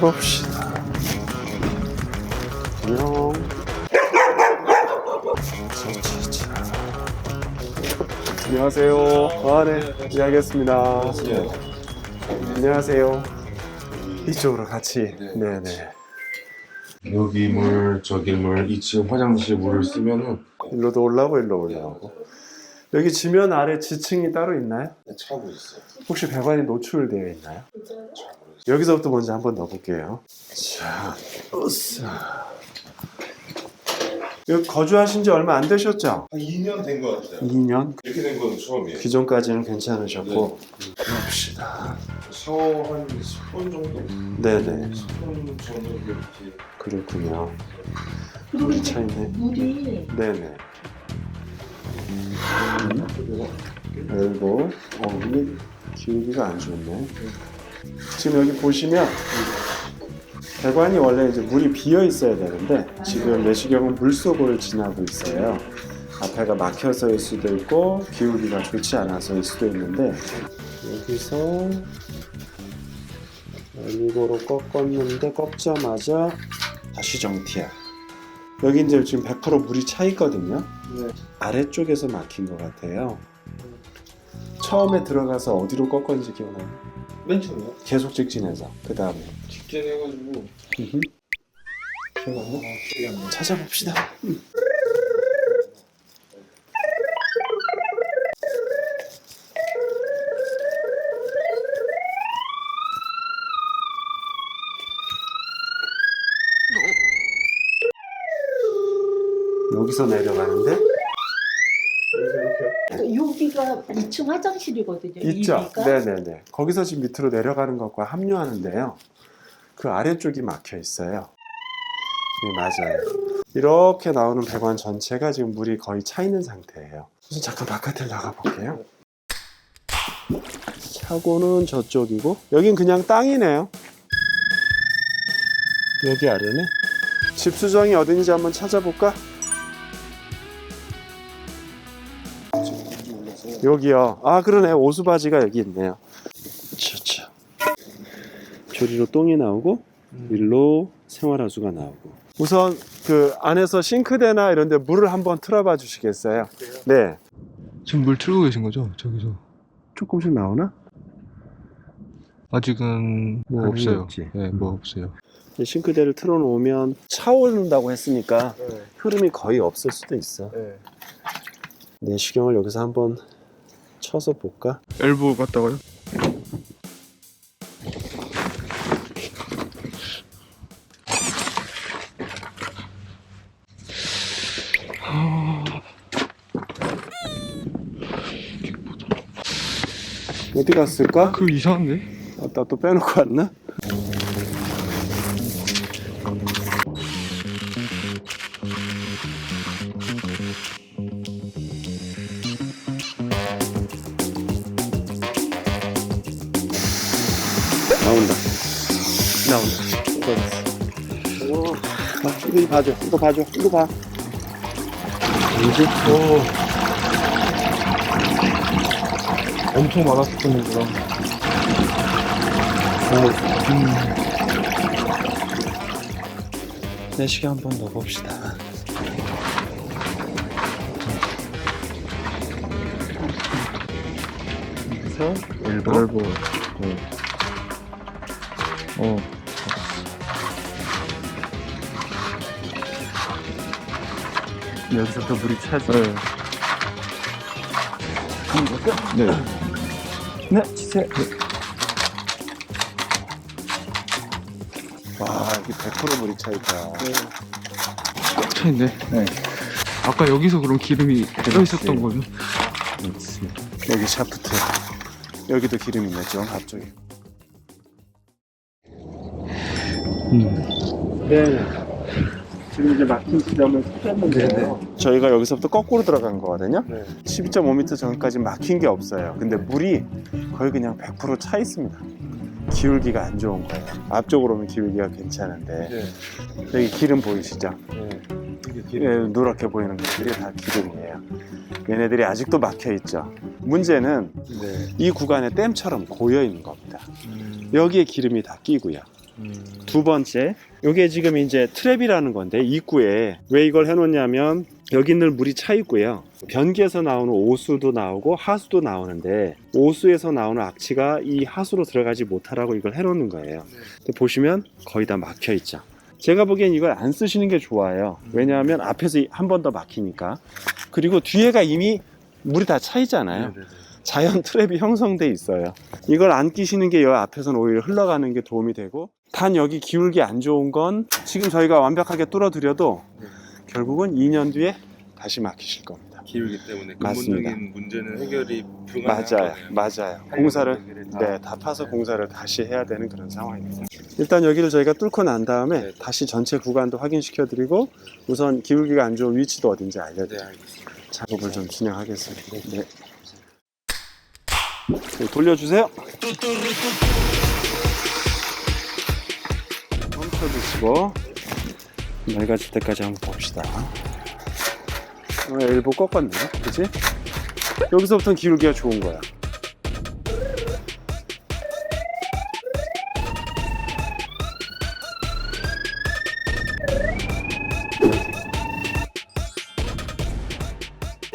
찾아봅시다. 안녕. 안녕하세요. 아, 네. 이해하겠습니다. 네. 안녕하세요. 이쪽으로 같이. 네네. 여기 물, 저기 물, 2층 화장실 물을 쓰면은 일로도 올라오고 일로 올라오고. 여기 지면 아래 지층이 따로 있나요? 차고 있어요. 혹시 배관이 노출되어 있나요? 여기서부터 먼저 한번 넣어볼게요. 자, 으쌰. 여기 거주하신 지 얼마 안 되셨죠? 한 2년 된 것 같아요. 2년? 이렇게 된 건 처음이에요. 기존까지는 괜찮으셨고. 봅시다. 샤워 한 10분 정도? 네네. 10분 정도 이렇게 그렇군요. 그리고 물이 이제 차있네. 물이 네네. 열고, 어, 이게 기울기가 안 좋네. 지금 여기 보시면 배관이 원래 이제 물이 비어 있어야 되는데 지금 내시경은 물 속을 지나고 있어요. 앞에가 막혀서일 수도 있고 기울기가 좋지 않아서일 수도 있는데 여기서 일부러 꺾었는데 꺾자마자 다시 정티야. 여기 이제 지금 100% 물이 차 있거든요. 아래쪽에서 막힌 것 같아요. 처음에 들어가서 어디로 꺾었는지 기억나요? 맨 처음이요? 계속 직진해서 그 다음에 직진해가지고 기억나요? 찾아봅시다. 여기서 내려가는데 여기가 2층 화장실이거든요. 있죠. 여기가. 네네네. 거기서 지금 밑으로 내려가는 것과 합류하는데요. 그 아래쪽이 막혀 있어요. 네, 맞아요. 이렇게 나오는 배관 전체가 지금 물이 거의 차 있는 상태예요. 우선 잠깐 바깥에 나가 볼게요. 차고는 저쪽이고 여긴 그냥 땅이네요. 여기 아래네. 집 수정이 어딘지 한번 찾아볼까? 여기요. 아 그러네. 오수바지가 여기 있네요. 차차. 조리로 똥이 나오고 일로 생활하수가 나오고. 우선 그 안에서 싱크대나 이런 데 물을 한번 틀어봐 주시겠어요? 네. 지금 물 틀고 계신 거죠? 저기서 조금씩 나오나? 아직은 뭐 없어요. 없지. 네, 뭐 없어요. 이 싱크대를 틀어놓으면 차오른다고 했으니까 흐름이 거의 없을 수도 있어. 내시경을 여기서 한번 쳐서 볼까? 엘보 갔다가요? 어디 갔을까? 그 이상한데? 아따 또 빼놓고 왔나? 이거 봐줘. 이거 봐줘. 이거 봐. 뭐지? 엄청 많았던 거구나. 내시계 한 번 넣어봅시다. 여기서 일부 엘보. 어. 여기서부터 물이 차지. 네. 네. 네, 치세. 와, 이게 100% 물이 차 있다. 꽉 차있네. 네. 아까 여기서 그럼 기름이 떠 있었던 거죠? 그렇지. 여기 샤프트. 여기도 기름 있네, 좀 앞쪽에. 음. 네. 지금 이제 막힌 지점을 찾았는데요. 저희가 여기서부터 거꾸로 들어간 거거든요. 12.5m 전까지 막힌 게 없어요. 근데 물이 거의 그냥 100%차 있습니다. 기울기가 안 좋은 거예요. 앞쪽으로 오면 기울기가 괜찮은데 여기 기름 보이시죠? 예, 누렇게 보이는 것들이 다 기름이에요. 얘네들이 아직도 막혀 있죠. 문제는 이 구간에 댐처럼 고여 있는 겁니다. 여기에 기름이 다 끼고요. 두 번째, 이게 지금 이제 트랩이라는 건데 입구에 왜 이걸 해놓냐면 여기 늘 물이 차 있고요. 변기에서 나오는 오수도 나오고 하수도 나오는데 오수에서 나오는 악취가 이 하수로 들어가지 못하라고 이걸 해놓는 거예요. 근데 보시면 거의 다 막혀 있죠. 제가 보기엔 이걸 안 쓰시는 게 좋아요. 왜냐하면 앞에서 한 번 더 막히니까. 그리고 뒤에가 이미 물이 다 차 있잖아요. 자연 트랩이 형성돼 있어요. 이걸 안 끼시는 게여 앞에서는 오히려 흘러가는 게 도움이 되고 단 여기 기울기 안 좋은 건 지금 저희가 완벽하게 뚫어드려도 결국은 2년 뒤에 다시 막히실 겁니다. 기울기 때문에 맞습니다. 근본적인 문제는 해결이 불가능한 맞아요. 공사를 네, 다 파서 공사를 다시 해야 되는 그런 상황입니다. 일단 여기를 저희가 뚫고 난 다음에 네. 다시 전체 구간도 확인시켜 드리고 우선 기울기가 안 좋은 위치도 어딘지 네, 알려드려요. 알겠습니다. 작업을 좀 진행하겠습니다. 네. 네, 돌려주세요. 멈 춰주시고 맑아질 때까지 한번 봅시다. 어, 일부 꺾었네, 그치? 여기서부터는 기울기가 좋은 거야.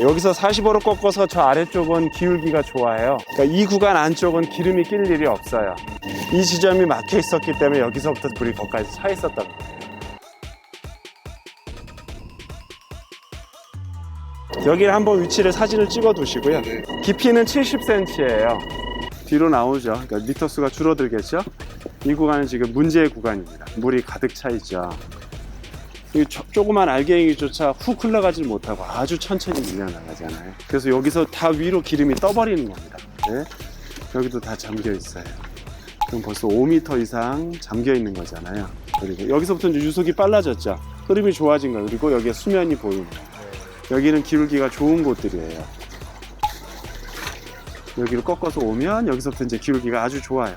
여기서 45로 꺾어서 저 아래쪽은 기울기가 좋아요. 그러니까 이 구간 안쪽은 기름이 낄 일이 없어요. 이 지점이 막혀 있었기 때문에 여기서부터 물이 거기까지 차 있었던 거예요. 여기 한번 위치를 사진을 찍어 두시고요. 깊이는 70cm예요. 뒤로 나오죠. 그러니까 리터 수가 줄어들겠죠. 이 구간은 지금 문제의 구간입니다. 물이 가득 차 있죠. 이 조- 조그만 알갱이조차 훅 흘러가지 못하고 아주 천천히 밀려나가잖아요. 그래서 여기서 다 위로 기름이 떠버리는 겁니다. 네? 여기도 다 잠겨 있어요. 그럼 벌써 5m 이상 잠겨 있는 거잖아요. 그리고 여기서부터 이제 유속이 빨라졌죠. 흐름이 좋아진 거예요. 그리고 여기에 수면이 보이는 거예요. 여기는 기울기가 좋은 곳들이에요. 여기를 꺾어서 오면 여기서부터 이제 기울기가 아주 좋아요.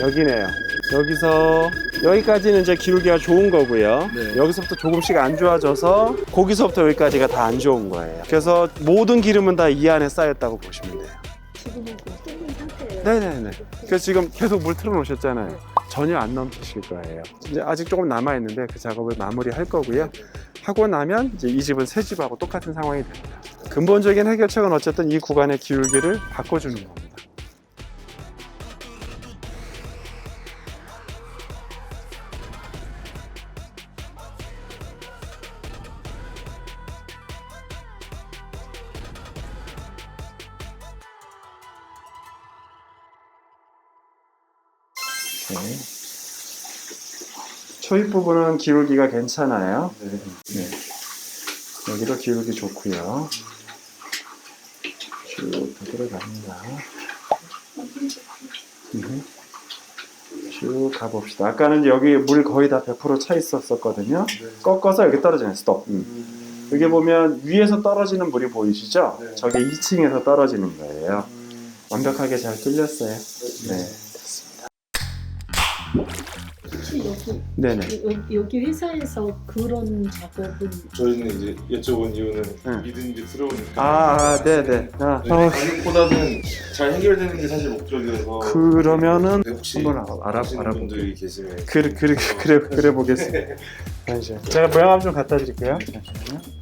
여기네요. 여기서 여기까지는 이제 기울기가 좋은 거고요. 네. 여기서부터 조금씩 안 좋아져서 거기서부터 여기까지가 다 안 좋은 거예요. 그래서 모든 기름은 다 이 안에 쌓였다고 보시면 돼요. 지금은 그 뚫린 상태예요. 네네네. 그래서 지금 계속 물 틀어 놓으셨잖아요. 전혀 안 넘치실 거예요. 이제 아직 조금 남아 있는데 그 작업을 마무리할 거고요. 하고 나면 이제 이 집은 새 집하고 똑같은 상황이 됩니다. 근본적인 해결책은 어쨌든 이 구간의 기울기를 바꿔주는 겁니다. 네. 초입 부분은 기울기가 괜찮아요. 네. 여기도 기울기 좋고요. 쭉 들어갑니다. 음. 쭉 가봅시다. 아까는 여기 물 거의 다 100%차 있었었거든요. 꺾어서 여기 떨어지는 스톱. 음. 여기 보면 위에서 떨어지는 물이 보이시죠? 네. 저게 2층에서 떨어지는 거예요. 완벽하게 잘 뚫렸어요. 네. 여기 네네. 여- 여기 회사에서 그런 작업은 저희는 이제 여쭤본 이유는 네. 게 들어오니까 아, 아, 네네. 아, 네, 어, 가격보다는 잘 해결되는 게 사실 목적이어서 그러면은 네, 혹시 한번 알아, 아시는 알아볼게요. 분들이 계시면 그래, 그래, 그래, 그래 보겠습니다. 잠시만요. 제가 모양 좀 갖다 드릴게요. 잠시만요.